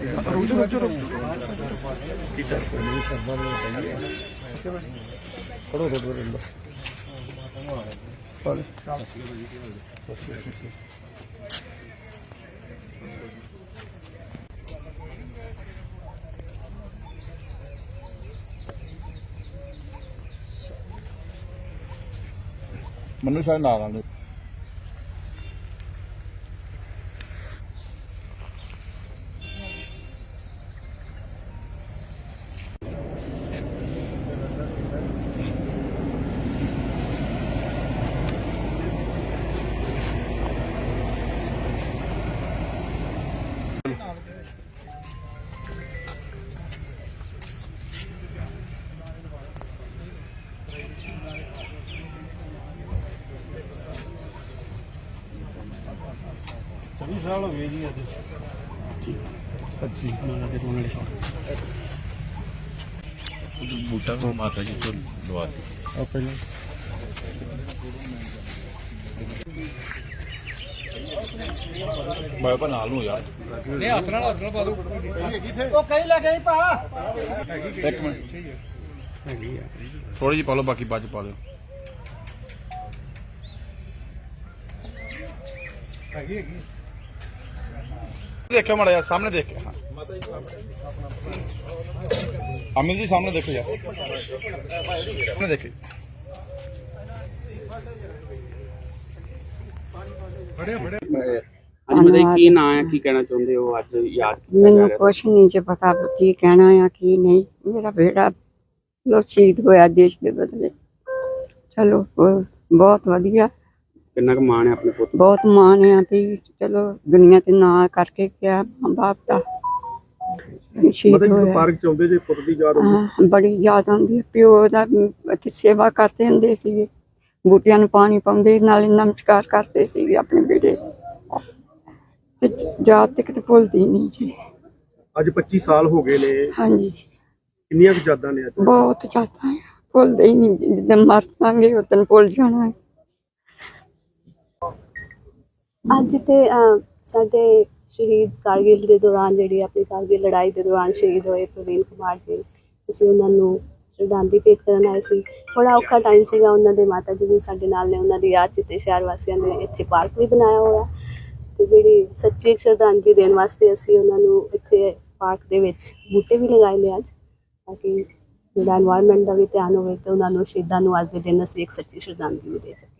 ਰੁਕ ਜਾ ਰੁਕ ਪੜੋ ਰੋਡ ਰੋਡ ਬਸ ਪੜੋ ਮੈਨੂੰ ਸ਼ਾਇਦ ਨਾਲ ਆਉਂਦੇ ਅੱਛੀ ਮਾਲਾ ਦੇ ਕੋਲ ਵਾਲੀ ਬੂਟਾ ਕੋ ਮਾਤਾ ਜੀ ਤੋਂ ਲਵਾ ਦਿੱਤੀ। ਆ ਪਹਿਲਾਂ। ਮੈਂ ਬਾ ਨਾਲ ਨੂੰ ਯਾਰ। ਉਹ ਕਈ ਲੱਗੇ ਭਾ? ਇੱਕ ਮਿੰਟ। ਹੈਗੀ ਆ। ਥੋੜੀ ਜਿਹੀ ਪਾ ਲਓ ਬਾਕੀ ਬਾਅਦ ਚ ਪਾ ਲਿਓ ਦੇਖਿਓ ਮਾੜਾ ਯਾਰ ਸਾਹਮਣੇ ਦੇਖ ਕੇ ਹਾਂ ਅਮਿਤ ਜੀ ਸਾਹਮਣੇ ਦੇਖੋ ਯਾਰ। ਸਾਹਮਣੇ ਦੇਖੋ। ਹਾਂਜੀ ਬਤਾਈ ਕੀ ਨਾਂ ਹੈ ਕੀ ਕਹਿਣਾ ਚਾਹੁੰਦੇ ਹੋ ਅੱਜ ਯਾਦ ਕੀਤਾ ਜਾ ਮੈਨੂੰ ਰਿਹਾ ਕੁਛ ਨਹੀਂ ਜੇ ਪਤਾ ਕੀ ਕਹਿਣਾ ਆ ਕੀ ਨਹੀਂ। ਮੇਰਾ ਬੇੜਾ ਲੋ ਸ਼ਹੀਦ ਹੋਇਆ ਦੇਸ਼ ਦੇ ਬਦਲੇ। ਚਲੋ ਉਹ ਬਹੁਤ ਵਧੀਆ। ਕਿੰਨਾ ਕੁ ਮਾਣ ਹੈ ਆਪਣੇ ਪੁੱਤ ਬਹੁਤ ਮਾਣ ਆ ਵੀ ਚਲੋ ਦੁਨੀਆ ਤੇ ਨਾਂ ਕਰਕੇ ਗਿਆ ਮਾਂ ਬਾਪ ਦਾ ਸ਼ਹੀਦ ਹੋਇਆ। ਪਾਰਕ ਚ ਆਉਂਦੇ ਜੇ ਪੁੱਤ ਦੀ ਯਾਦ ਹਾਂ, ਬੜੀ ਯਾਦ ਆਉਂਦੀ ਹੈ। ਪਿਓ ਦਾ ਇੱਥੇ ਸੇਵਾ ਕਰਦੇ ਹੁੰਦੇ ਸੀਗੇ। ਬੂਟਿਆਂ ਨੂੰ ਪਾਣੀ ਪਾਉਂਦੇ ਨਾਲੇ ਨਮਸਕਾਰ ਕਰਦੇ ਸੀਗੇ ਆਪਣੇ ਬੇਟੇ। ਤੇ ਯਾਦ ਤੱਕ ਤੇ ਭੁੱਲਦੀ ਨਹੀਂ ਜੀ। ਅੱਜ 25 ਸਾਲ ਹੋ ਗਏ ਨੇ। ਹਾਂਜੀ। ਕਿੰਨੀਆਂ ਕੁ ਯਾਦਾਂ ਨੇ ਅੱਜ? ਬਹੁਤ ਜ਼ਿਆਦਾ ਹੈ ਭੁੱਲਦੇ ਹੀ ਨਹੀਂ ਜਦੋਂ ਮਰ ਜਾਵਾਂਗੇ ਉਦੋਂ ਭੁੱਲ ਜਾਣਾ ਹੈ। ਅੱਜ ਤੇ ਸਾਡੇ ਸ਼ਹੀਦ ਕਾਰਗਿਲ ਦੇ ਦੌਰਾਨ ਜਿਹੜੀ ਆਪਣੀ ਕਾਰਗਿਲ ਲੜਾਈ ਦੇ ਦੌਰਾਨ ਸ਼ਹੀਦ ਹੋਏ ਪ੍ਰਵੀਨ ਕੁਮਾਰ ਜੀ, ਅਸੀਂ ਉਹਨਾਂ ਨੂੰ ਸ਼ਰਧਾਂਜਲੀ ਭੇਟ ਕਰਨ ਆਏ ਸੀ। ਬੜਾ ਔਖਾ ਟਾਈਮ ਸੀਗਾ ਉਹਨਾਂ ਦੇ ਮਾਤਾ ਜੀ ਵੀ ਸਾਡੇ ਨਾਲ ਨੇ, ਉਹਨਾਂ ਦੀ ਯਾਦ 'ਚ ਤੇ ਸ਼ਹਿਰ ਵਾਸੀਆਂ ਨੇ ਇੱਥੇ ਪਾਰਕ ਵੀ ਬਣਾਇਆ ਹੋਇਆ। ਤੇ ਜਿਹੜੀ ਸੱਚੀ ਸ਼ਰਧਾਂਜਲੀ ਦੇਣ ਵਾਸਤੇ ਅਸੀਂ ਉਹਨਾਂ ਨੂੰ ਇੱਥੇ ਪਾਰਕ ਦੇ ਵਿੱਚ ਬੂਟੇ ਵੀ ਲਗਾਏ ਨੇ ਅੱਜ, ਤਾਂ ਕਿ ਜਿਹੜਾ এনवायरमेंट ਦਾ ਵੀ ਧਿਆਨ ਹੋਵੇ ਤੇ ਉਹਨਾਂ ਨੂੰ ਸ਼ਹੀਦਾਂ ਨੂੰ ਅੱਜ ਦੇ ਦਿਨ ਅਸੀਂ ਇੱਕ ਸੱਚੀ ਸ਼ਰਧਾਂਜਲੀ ਵੀ ਦੇ ਸਕੀਏ।